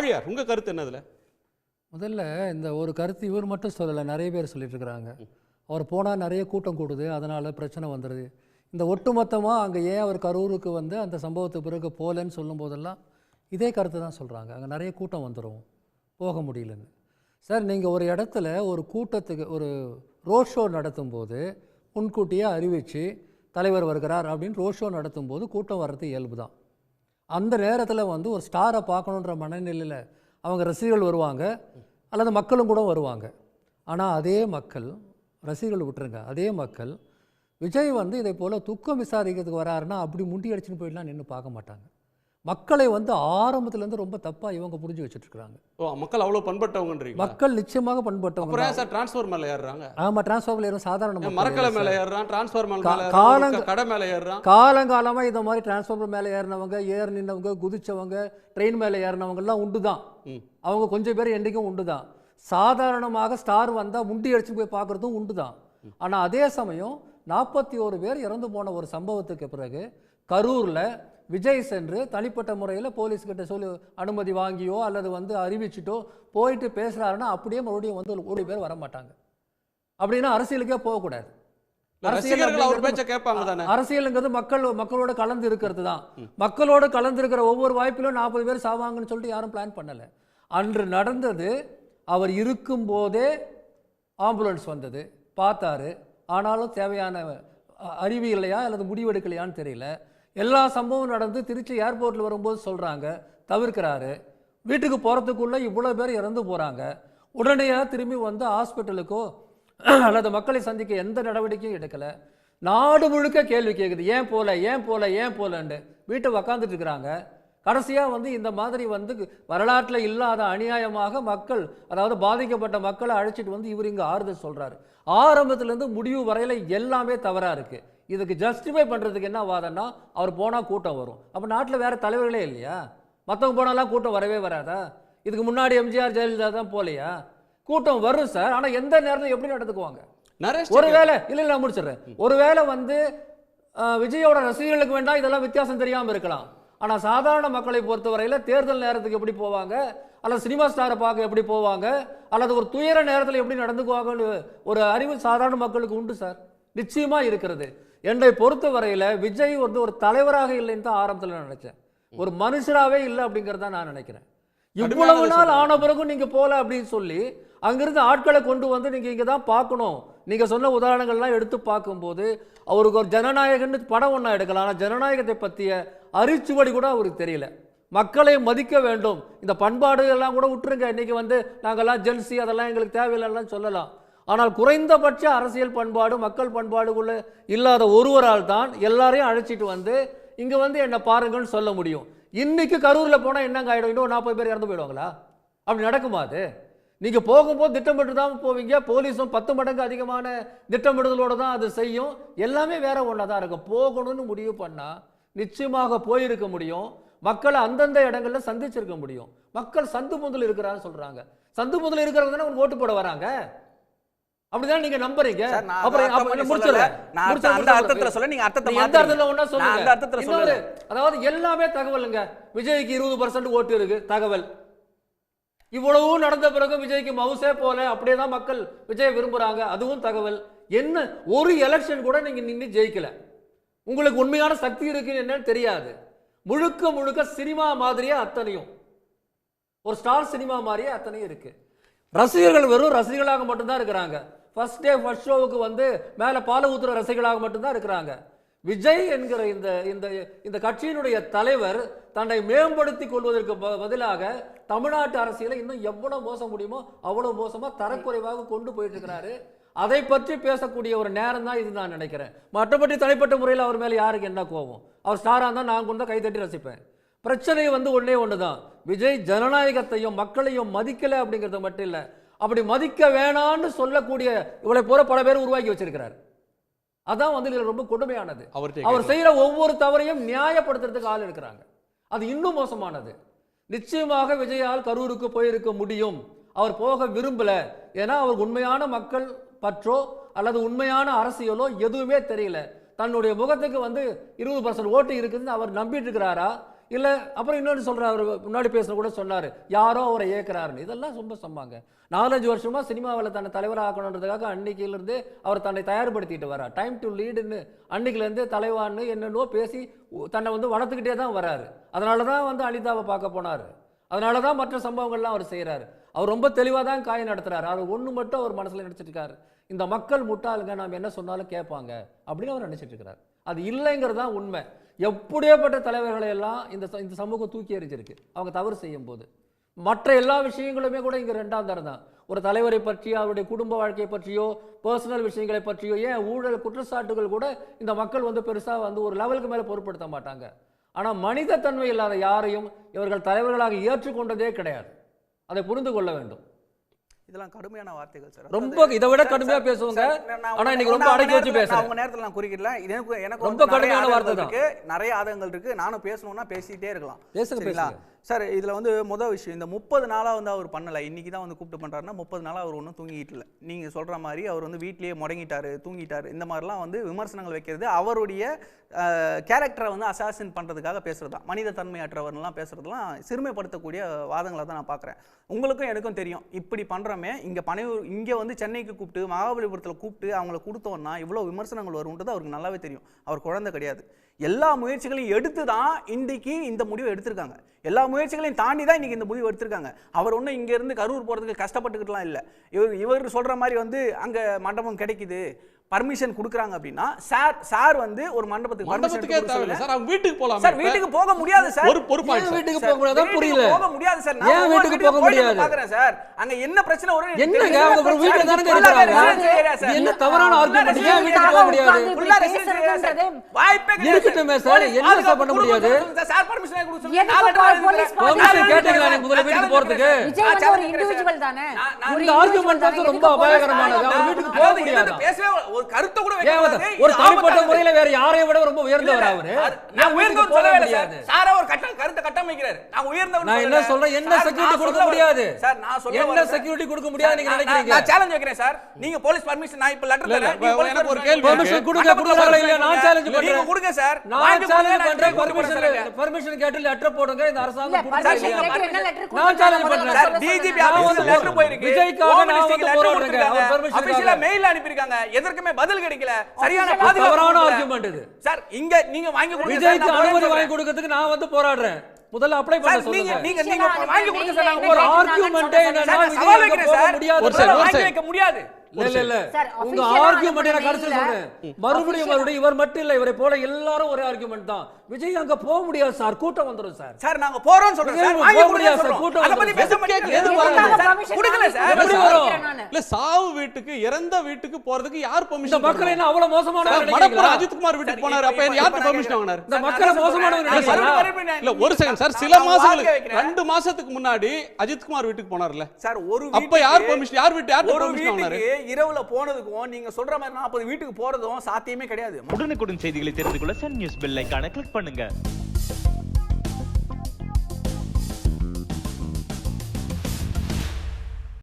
ஆழியார் உங்கள் கருத்து என்ன அதில்? முதல்ல இந்த ஒரு கருத்து இவர் மட்டும் சொல்லலை நிறைய பேர் சொல்லிட்டு இருக்கிறாங்க. அவர் போனால் நிறைய கூட்டம் கூடுது அதனால் பிரச்சனை வந்துடுது இந்த ஒட்டுமொத்தமாக அங்கே ஏன் அவர் கரூருக்கு வந்து அந்த சம்பவத்துக்கு பிறகு போகலன்னு சொல்லும்போதெல்லாம் இதே கருத்து தான் சொல்கிறாங்க அங்கே நிறைய கூட்டம் வந்துடும் போக முடியலன்னு. சார் நீங்கள் ஒரு இடத்துல ஒரு கூட்டத்துக்கு ஒரு ரோட் ஷோ நடத்தும் போது முன்கூட்டியே அறிவித்து தலைவர் வருகிறார் அப்படின்னு ரோட் ஷோ நடத்தும் போது கூட்டம் வர்றது இயல்பு தான் அந்த நேரத்தில் வந்து ஒரு ஸ்டாரை பார்க்கணுன்ற மனநிலையில் அவங்க ரசிகர்கள் வருவாங்க அல்லது மக்களும் கூட வருவாங்க. ஆனால் அதே மக்கள் ரசிகர்கள் விட்டுருங்க. அதே மக்கள் விஜய் வந்து இதை போல் துக்கம் விசாரிக்கிறதுக்கு வராருன்னா அப்படி முண்டி அடிச்சுன்னு போயிடலாம் நின்று பார்க்க மாட்டாங்க. மக்களை வந்து ஆரம்பத்துலேருந்து ரொம்ப தப்பாக இவங்க புரிஞ்சு வச்சுட்ருக்குறாங்க. ஓ மக்கள் அவ்வளவு பண்பட்டவங்கன்றீங்க மக்கள் நிச்சயமாக பண்பட்டவங்க சார் டிரான்ஸ்ஃபர் மேல ஏறுறாங்க? ஆமாம் டிரான்ஸ்ஃபார்மர் ஏறும் சாதாரண மரக்கலை மேல. ஏறுறான் டிரான்ஸ்ஃபார் மேல கா- ஏறுறான், காலங்க- கடை மேல ஏறுறான்? காலங்காலமாக இந்த மாதிரி டிரான்ஸ்ஃபார்மர் மேலே ஏறினவங்க ஏர் நின்னவங்க குதிச்சவங்க ட்ரெயின் மேலே ஏறினவங்கலாம் உண்டு தான். அவங்க கொஞ்சம் பேர் என்றைக்கும் உண்டு தான் சாதாரணமாக ஸ்டார் வந்தால் முண்டி அடிச்சு போய் பார்க்குறதும் உண்டு தான் ஆனால் அதே சமயம் நாற்பத்தி ஒரு பேர் இறந்து போன ஒரு சம்பவத்துக்கு பிறகு கரூரில் விஜய் சென்று தனிப்பட்ட முறையில் போலீஸ்கிட்ட சொல்லி அனுமதி வாங்கியோ அல்லது வந்து அறிவிச்சிட்டோ போயிட்டு பேசுகிறாருன்னா அப்படியே மறுபடியும் வந்து ஒரு பேர் வர மாட்டாங்க அப்படின்னா அரசியலுக்கே போகக்கூடாது. அரசியலுங்கிறது மக்கள் மக்களோட கலந்து இருக்கிறது தான். மக்களோட கலந்து இருக்கிற ஒவ்வொரு வாய்ப்பிலும் நாற்பது பேர் சாவாங்கன்னு சொல்லிட்டு யாரும் பிளான் பண்ணலை. அன்று நடந்தது அவர் இருக்கும்போதே ஆம்புலன்ஸ் வந்தது. பார்த்தாரு. ஆனாலும் தேவையான அறிவு இல்லையா அல்லது முடிவெடுக்கலையான்னு தெரியல. எல்லா சம்பவம் நடந்து திருச்சி ஏர்போர்ட்டில் வரும்போது சொல்கிறாங்க தவிர்க்கிறாரு. வீட்டுக்கு போகிறதுக்குள்ளே இவ்வளோ பேர் இறந்து போகிறாங்க உடனடியாக திரும்பி வந்து ஹாஸ்பிட்டலுக்கோ அல்லது மக்களை சந்திக்க எந்த நடவடிக்கையும் எடுக்கலை. நாடு முழுக்க கேள்வி கேட்குது ஏன் போல ஏன் போல ஏன் போலன்ட்டு. வீட்டை உக்காந்துட்டு இருக்கிறாங்க. கடைசியாக வந்து இந்த மாதிரி வந்து வரலாற்றில் இல்லாத அநியாயமாக மக்கள் அதாவது பாதிக்கப்பட்ட மக்களை அழைச்சிட்டு வந்து இவர் இங்கே ஆறுதல் சொல்கிறாரு ஆரம்பத்துலேருந்து முடிவு வரையில் எல்லாமே தவறாக இருக்குது இதுக்கு ஜஸ்டிஃபை பண்ணுறதுக்கு என்ன வாதம்னா அவர் போனால் கூட்டம் வரும். அப்போ நாட்டில் வேறு தலைவர்களே இல்லையா? மற்றவங்க போனாலாம் கூட்டம் வரவே வராதா? இதுக்கு முன்னாடி எம்ஜிஆர் ஜெயலலிதா தான் போகலையா? கூட்டம் வரும் சார் ஆனால் எந்த நேரத்தில் எப்படி நடந்துக்குவாங்க? ஒருவேளை இல்லை இல்லை நான் முடிச்சிடுறேன். ஒருவேளை வந்து விஜயோட ரசிகர்களுக்கு வேண்டாம் இதெல்லாம் வித்தியாசம் தெரியாமல் இருக்கலாம். ஆனால் சாதாரண மக்களை பொறுத்தவரையில் தேர்தல் நேரத்துக்கு எப்படி போவாங்க? அல்லது சினிமா ஸ்டாரை பார்க்க எப்படி போவாங்க? அல்லது ஒரு துயர நேரத்தில் எப்படி நடந்துக்குவாங்கன்னு ஒரு அறிவு சாதாரண மக்களுக்கு உண்டு சார் நிச்சயமாக இருக்கிறது. என்னை பொறுத்தவரையில் விஜய் வந்து ஒரு தலைவராக இல்லைன்னு தான் ஆரம்பத்தில் நான் நினைச்சேன். ஒரு மனுஷராகவே இல்லை அப்படிங்கிறத நான் நினைக்கிறேன். இவ்வளவு நாள். ஆன பிறகும் நீங்க போல அப்படின்னு சொல்லி அங்கிருந்து ஆட்களை கொண்டு வந்து நீங்க இங்க தான் பார்க்கணும். நீங்க சொன்ன உதாரணங்கள்லாம் எடுத்து பார்க்கும்போது அவருக்கு ஒரு ஜனநாயகன்னு படம் ஒன்றா எடுக்கலாம். ஆனால் ஜனநாயகத்தை பற்றிய அரிச்சுவடி கூட அவருக்கு தெரியல. மக்களை மதிக்க வேண்டும். இந்த பண்பாடு எல்லாம் கூட விட்டுருங்க. இன்னைக்கு வந்து நாங்கெல்லாம் ஜென்சி அதெல்லாம் எங்களுக்கு தேவையில்லைலாம் சொல்லலாம். ஆனால் குறைந்தபட்ச அரசியல் பண்பாடு மக்கள் பண்பாடுக்குள்ள இல்லாத ஒருவரால் தான் எல்லாரையும் அழைச்சிட்டு வந்து இங்கே வந்து என்னை பாருங்கன்னு சொல்ல முடியும். இன்னைக்கு கரூரில் போனால் என்னங்க ஆகிடும் இன்னும் நாற்பது பேர் இறந்து போயிடுவாங்களா? அப்படி நடக்குமா அது? நீங்கள் போகும்போது திட்டமிட்டு தான் போவீங்க. போலீஸும் பத்து மடங்கு அதிகமான திட்டமிடுதலோடு தான் அது செய்யும். எல்லாமே வேற ஒன்றா தான் இருக்கும். போகணும்னு முடிவு பண்ணால் நிச்சயமாக போயிருக்க முடியும். மக்களை அந்தந்த இடங்களில் சந்திச்சிருக்க முடியும். மக்கள் சந்து முதல் இருக்கிறான்னு சொல்கிறாங்க சந்து முதல் இருக்கிறவங்க தானே ஓட்டு போட வராங்க? அப்படிதான் நீங்க நம்புறீங்க அப்புறம். சொல்லல. நான் அந்த அர்த்தத்துல. சொல்ல, நீங்க அர்த்தத்தை எந்த. அர்த்தத்துல ஒண்ணா சொல்லுங்க. அந்த அர்த்தத்துல சொல்லல. அதாவது எல்லாமே தகவலுங்க விஜய்க்கு இருபது பர்சன்ட் ஓட்டு இருக்கு தகவல் இவ்வளவு நடந்த பிறகு விஜய்க்கு மவுசே போல அப்படியே தான் மக்கள் விஜய் விரும்புறாங்க அதுவும் தகவல் என்ன ஒரு எலெக்ஷன் கூட நீங்க நின்று ஜெயிக்கல உங்களுக்கு உண்மையான சக்தி இருக்குன்னு என்னன்னு தெரியாது முழுக்க முழுக்க சினிமா மாதிரியே அத்தனையும் ஒரு ஸ்டார் சினிமா மாதிரியே அத்தனையும் இருக்கு ரசிகர்கள் வெறும் ரசிகர்களாக மட்டும்தான் இருக்கிறாங்க ஃபர்ஸ்ட் டே ஃபர்ஸ்ட் ஷோவுக்கு வந்து மேலே பால ஊத்துற ரசிகர்களாக மட்டும்தான் இருக்கிறாங்க. விஜய் என்கிற இந்த இந்த இந்த கட்சியினுடைய தலைவர் தன்னை மேம்படுத்தி கொள்வதற்கு ப- பதிலாக தமிழ்நாட்டு அரசியலை இன்னும் எவ்வளோ மோசம் முடியுமோ அவ்வளோ மோசமாக தரக்குறைவாக கொண்டு போயிட்டு இருக்கிறாரு அதை பற்றி பேசக்கூடிய ஒரு நேரம் தான் இது நான் நினைக்கிறேன். மற்றபடி தனிப்பட்ட முறையில் அவர் மேலே யாருக்கு என்ன கோவம் அவர் ஸ்டாராக இருந்தால் நான் கொண்டு கை தட்டி ரசிப்பேன். பிரச்சனை வந்து ஒன்றே ஒன்று தான் விஜய் ஜனநாயகத்தையும் மக்களையும் மதிக்கலை அப்படிங்கிறது மட்டும் இல்லை அப்படி மதிக்க வேணான்னு சொல்லக்கூடிய இவளை போல பல பேர் உருவாக்கி வச்சிருக்கிறார். அதான் வந்து இதுல ரொம்ப கொடுமையானது. அவர். செய்யற ஒவ்வொரு தவறையும் நியாயப்படுத்துறதுக்கு ஆள் இருக்கிறாங்க அது இன்னும் மோசமானது. நிச்சயமாக விஜயால் கரூருக்கு போயிருக்க முடியும். அவர் போக விரும்பல. ஏன்னா அவர் உண்மையான மக்கள் பற்றோ அல்லது உண்மையான அரசியலோ எதுவுமே தெரியல. தன்னுடைய முகத்துக்கு வந்து இருபது பர்சன்ட் ஓட்டு இருக்குதுன்னு அவர் நம்பிட்டு இருக்கிறாரா? இல்லை அப்புறம் இன்னொன்று சொல்கிறார் அவர் முன்னாடி பேசுகிற கூட சொன்னார். யாரோ அவரை ஏற்கிறாருன்னு இதெல்லாம் ரொம்ப சொன்னாங்க நாலஞ்சு வருஷமாக சினிமாவில் தன்னை தலைவராக ஆக்கணுன்றதுக்காக அன்னைக்கிலிருந்து அவர் தன்னை தயார்படுத்திட்டு வரார் டைம் டு லீடுன்னு அன்னைக்கிலேருந்து தலைவான்னு என்னென்னோ பேசி தன்னை வந்து வளர்த்துக்கிட்டே தான் வராரு அதனால தான் வந்து அனிதாவை பார்க்க போனார். அதனால தான் மற்ற சம்பவங்கள்லாம் அவர் செய்கிறாரு அவர் ரொம்ப தெளிவாக தான் காய நடத்துகிறார் அவர் ஒன்று மட்டும் அவர் மனசில் நினைச்சிட்டு இருக்காரு. இந்த மக்கள் முட்டாளுங்க நாம் என்ன சொன்னாலும் கேட்பாங்க அப்படின்னு அவர் நினைச்சிட்டு இருக்கிறார் அது இல்லைங்கிறது தான் உண்மை. எப்படியேப்பட்ட தலைவர்களை எல்லாம் இந்த ச- இந்த சமூகம் தூக்கி எறிஞ்சிருக்கு. அவங்க தவறு செய்யும் போது மற்ற எல்லா விஷயங்களுமே கூட இங்கே ரெண்டாம் தரம் தான். ஒரு தலைவரை பற்றியோ அவருடைய குடும்ப வாழ்க்கையை பற்றியோ பர்சனல் விஷயங்களை பற்றியோ ஏன் ஊழல் குற்றச்சாட்டுகள் கூட இந்த மக்கள் வந்து பெருசாக வந்து ஒரு லெவலுக்கு மேலே பொருட்படுத்த மாட்டாங்க. ஆனால் மனிதத்தன்மை இல்லாத யாரையும் இவர்கள் தலைவர்களாக ஏற்றுக்கொண்டதே கிடையாது. அதை புரிந்து கொள்ள வேண்டும். இதெல்லாம் கடுமையான வார்த்தைகள் சார். ரொம்ப இதை விட கடுமையா பேசுவாங்க. ஆனா இன்னைக்கு ரொம்ப அடக்கி வச்சு பேசுறேன். உங்க நேரத்துல நான் குறிக்கல. எனக்கு எனக்கு ரொம்ப கடுமையான வார்த்தை. இருக்கு. நிறைய ஆதங்கங்கள் இருக்கு. நானும் பேசணும்னா பேசிட்டே இருக்கலாம். பேசுங்க. சார் இதில் வந்து முதல் விஷயம் இந்த முப்பது நாளாக வந்து அவர் பண்ணலை. இன்றைக்கி தான் வந்து கூப்பிட்டு பண்ணுறாருன்னா முப்பது நாளாக அவர் ஒன்றும் தூங்கிட்டு இல்லை. நீங்கள் சொல்கிற மாதிரி அவர் வந்து வீட்லேயே முடங்கிட்டார் தூங்கிட்டார். இந்த மாதிரிலாம் வந்து விமர்சனங்கள் வைக்கிறது அவருடைய கேரக்டரை வந்து அசாசின் பண்ணுறதுக்காக பேசுகிறது தான் மனித தன்மையற்றவர்லாம் பேசுறதுலாம் சிறுமைப்படுத்தக்கூடிய வாதங்களை தான் நான் பார்க்குறேன். உங்களுக்கும் எனக்கும் தெரியும். இப்படி பண்ணுறோமே இங்கே பனையூர் இங்கே வந்து சென்னைக்கு கூப்பிட்டு மகாபலிபுரத்தில் கூப்பிட்டு அவங்கள கொடுத்தோன்னா இவ்வளோ விமர்சனங்கள் வரும்ன்றது அவருக்கு நல்லாவே தெரியும். அவர் குழந்தை கிடையாது. எல்லா முயற்சிகளையும் எடுத்து தான் இன்றைக்கு இந்த முடிவை எடுத்திருக்காங்க. எல்லா முயற்சிகளையும் தாண்டி தான் இன்றைக்கி இந்த முடிவு எடுத்திருக்காங்க. அவர் ஒன்றும் இங்கேருந்து கரூர் போகிறதுக்கு கஷ்டப்பட்டுக்கிட்டலாம் இல்லை. இவர் இவர் சொல்கிற மாதிரி வந்து அங்கே மண்டபம் கிடைக்குது. பர்மிஷன் கொடுக்குறாங்க அப்படின்னா சார் சார் வந்து ஒரு மண்டபத்துக்கு மண்டபத்துக்கே தேவையில்லை. சார் அவங்க வீட்டுக்கு போலாம் சார் வீட்டுக்கு போக முடியாது சார் ஒரு ஒரு சார் வீட்டுக்கு போக கூடாதா புரியல போக முடியாது சார் நான் வீட்டுக்கு போக முடியாது? சார் அங்க என்ன பிரச்சனை வரும் என்னங்க அவங்க சார். வீட்டுல தானே சார். என்ன தவறான full ஆ ஆர்குமெண்ட் ஏன் வீட்டுக்கு போக முடியாது சார். பேசுறதுன்றதே வாய்ப்பே கிடையாது இருக்கட்டுமே சார். என்ன சார் பண்ண முடியாது? சார். வாங்கி கொடுக்க சொல்லுங்க. நான் போலீஸ் நான் கேட்டீங்களா நீங்க முதல்ல வீட்டுக்கு போறதுக்கு? விஜய் ஒரு சார். தானே? ஒரு இந்த தானே? வந்து ரொம்ப அபாயகரமானது. அவர் வீட்டுக்கு போக முடியாதா? பேசவே ஒரு கருத்தை கூட. ஒரு தனிப்பட்ட. முறையில வேற யாரையும் விட ரொம்ப உயர்ந்தவர் அவரு நான் போக சொல்லவே இல்லை சார். ஒரு கட்ட- கருத்தை கட்டமைக்கிறாரு. நான் உயர்ந்தவன் நான் என்ன. சொல்றேன் என்ன செக்யூரிட்டி கொடுக்க முடியாது. சார், நான் சொல்ல என்ன. செக்யூரிட்டி கொடுக்க முடியாது நீங்க நான்- நினைக்கிறீங்க நான் சேலஞ்ச் வைக்கிறேன் சார் நீங்க போலீஸ் பர்மிஷன் நான் இப்ப லெட்டர் இல்ல, இல்ல, தரேன் நீங்க எனக்கு ஒரு கேள்வி மண்டபத்துல கொடுக்குறாங்களா இல்லையா? permission நான் கொடுங்க. challenge பண்றேன். நீங்க கொடுங்க சார் நான் சேலஞ்ச் பண்றேன் கொடுக்க. பர்மிஷன் பர்மிஷன் கேட்டு லெட்டர் போடுங்க இந்த இல்ல, அரசாங்கம் letter நான் முதல்ல பண்றேன். Sir DGP. ஆபீஸ்ல லெட்டர் போயிருக்கு விஜய்க்காக நான் வந்து லெட்டர் போராடுறேன். அவர் permission அபிஷியலா இருக்காங்க. மெயில் எதற்குமே பதில் கிடைக்கல சரியான பாதுகாப்பு தவறான கொடுக்கல. argument இது. சார் இங்க நீங்க வாங்கி கொடுங்க விஜய்க்கு அனுமதி. வாங்கி கொடுக்கறதுக்கு நான் வந்து போராடுறேன் முதல்ல அப்ளை பண்ண சார் சொல்லுங்க. நீங்க நீங்க வாங்கி கொடுங்க சார் நாங்க ஒரு நான் என்னன்னா சார், சவால் வைக்கிறேன் சார். முடியாது ஒரு ஒரு வாங்கி. வைக்க முடியாது. இல்ல இல்ல சார், உங்க official ஆ ஆர்குமெண்ட் நான் ல- சொல்றேன். மறுபடியும் மறுபடியும் இவர் மட்டும் இல்ல இவரை போல எல்லாரும் ஒரே ஆர்குமெண்ட் தான். விஜய் அங்க போக முடியாது சார். கூட்டம் வந்துரும் சார். சார் நாங்க போறோம் சொல்றேன் சார் வாங்கி முடியாது சார், சொல்றோம். கூட்டம் கொடுக்கல சார். இல்ல சாவு வீட்டுக்கு இறந்த வீட்டுக்கு போறதுக்கு யார் இந்த பெர்மிஷன் மக்கள் என்ன அவ்வளவு மோசமான மடப்புறம் அஜித்குமார் வீட்டுக்கு போனாரு. அப்ப யார்கிட்ட பெர்மிஷன் வாங்கினாரு? இந்த மக்களை மோசமானவங்க இல்ல ஒரு செகண்ட் சார். சில மாசங்களுக்கு. ரெண்டு மாசத்துக்கு முன்னாடி அஜித்குமார் வீட்டுக்கு போனார்ல. சார் ஒரு அப்ப யார் பெர்மிஷன் யார் வீட்டு ஒரு பெர்மிஷன் வாங்கினாரு? இரவுல போனதுக்கும் நீங்க சொல்ற மாதிரி நாற்பது வீட்டுக்கு போறதும் சாத்தியமே கிடையாது. உடனுக்குடன் செய்திகளை தெரிந்து கொள்ள சன் நியூஸ் பெல் ஐகானை கிளிக் பண்ணுங்க.